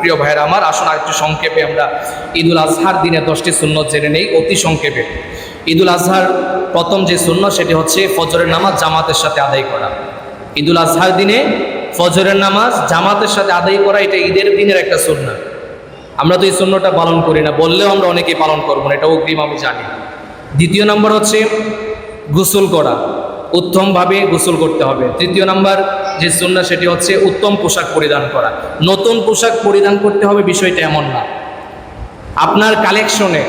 প্রিয় ভাইয়ের, আমার আসুন আরেকটু সংক্ষেপে আমরা ঈদুল আজহার দিনে দশটি সুন্নত জেনে নেই, অতি সংক্ষেপে। ঈদুল আজহার প্রথম যে শূন্য সেটি হচ্ছে ফজরের নামাজ জামাতের সাথে আদায় করা। ঈদুল আজহার দিনে ফজরের নামাজ জামাতের সাথে আদায় করা, এটা ঈদের দিনের একটা শূন্য আমরা তো এই শূন্যটা পালন করি না, বললেও আমরা অনেকেই পালন করব না, এটা অগ্রিম আমি জানি। দ্বিতীয় নম্বর হচ্ছে গোসল করা। উত্তমভাবে গোসল করতে হবে। তৃতীয় নাম্বার যে সুন্না সেটি হচ্ছে উত্তম পোশাক পরিধান করা। নতুন পোশাক পরিধান করতে হবে বিষয়টা এমন না। আপনার কালেকশনে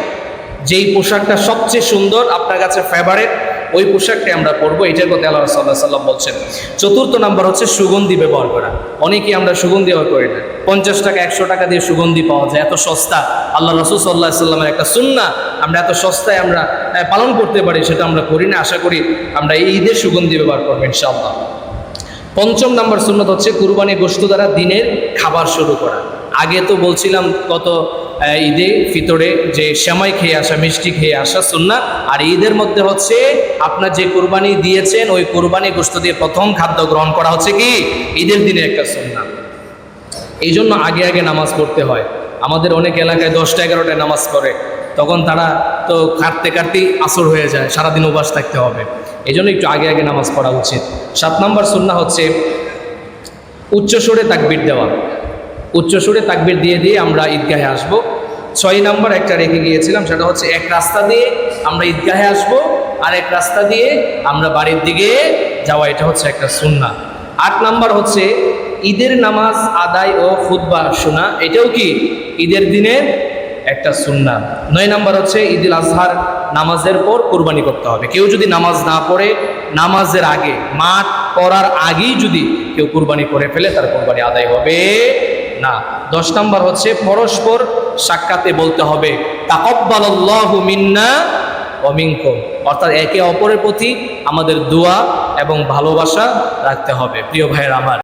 যেই পোশাকটা সবচেয়ে সুন্দর, আপনার কাছে ফেভারেট ওই পোশাকটা আমরা পরবো। এটার কথা আল্লাহ সাল্লাহ সাল্লাম বলছেন। চতুর্থ নাম্বার হচ্ছে সুগন্ধি ব্যবহার করা। অনেকেই আমরা সুগন্ধি ব্যবহার করি না। পঞ্চাশ টাকা একশো টাকা দিয়ে সুগন্ধি পাওয়া যায় এত সস্তা। আল্লাহ রসুল সাল্লাহ সাল্লামের একটা সুন্না আমরা এত সস্তায় আমরা পালন করতে পারি সেটা আমরা করি না আশা করি আমরা এই ঈদের সুগন্ধি ব্যবহার করব ইনশাআল্লাহ। পঞ্চম নাম্বার সুন্নত হচ্ছে কুরবানি গোষ্ঠ দ্বারা দিনের খাবার শুরু করা। আগে তো বলছিলাম আহ, ঈদে ফিতরে যে সেমাই খেয়ে আসা মিষ্টি খেয়ে আসা সুন্না আর ঈদের মধ্যে হচ্ছে আপনার যে কুরবানি দিয়েছেন ওই কুরবানি গোষ্ঠ দিয়ে প্রথম খাদ্য গ্রহণ করা হচ্ছে কি? ঈদের দিনে একটা সুন্না। এই জন্য আগে আগে নামাজ পড়তে হয়। আমাদের অনেক এলাকায় দশটা এগারোটায় নামাজ পড়ে। তখন তারা তো কাটতে কাটতেই আসর হয়ে যায়, সারাদিন উপাস থাকতে হবে। এই জন্য একটু আগে আগে নামাজ পড়া উচিত। সাত নম্বর সুন্না হচ্ছে উচ্চস্বরে তাকবির দেওয়া। উচ্চস্বরে তাকবির দিয়ে দিয়ে আমরা ঈদগাহে আসব। ছয় নম্বর একটা রেখে গিয়েছিলাম, সেটা হচ্ছে এক রাস্তা দিয়ে আমরা ঈদগাহে আসব, আর এক রাস্তা দিয়ে আমরা বাড়ির দিকে যাওয়া, এটা হচ্ছে একটা সুন্না আট নাম্বার হচ্ছে ঈদের নামাজ আদায় ও খুতবা শোনা, এটাও কি ঈদের দিনের একটা সুন্না? নয় নাম্বার হচ্ছে ঈদুল আজহার নামাজের পর কোরবানি করতে হবে। কেউ যদি নামাজ না পড়ে, নামাজের আগে, মাঠ পড়ার আগেই যদি কেউ কুরবানি করে ফেলে, তার কোরবানি আদায় হবে না। দশ নাম্বার হচ্ছে পরস্পর সাক্ষাতে বলতে হবে মিন্না অমিঙ্কম অর্থাৎ একে অপরের প্রতি আমাদের দোয়া এবং ভালোবাসা রাখতে হবে। প্রিয় ভাইয়ের আমার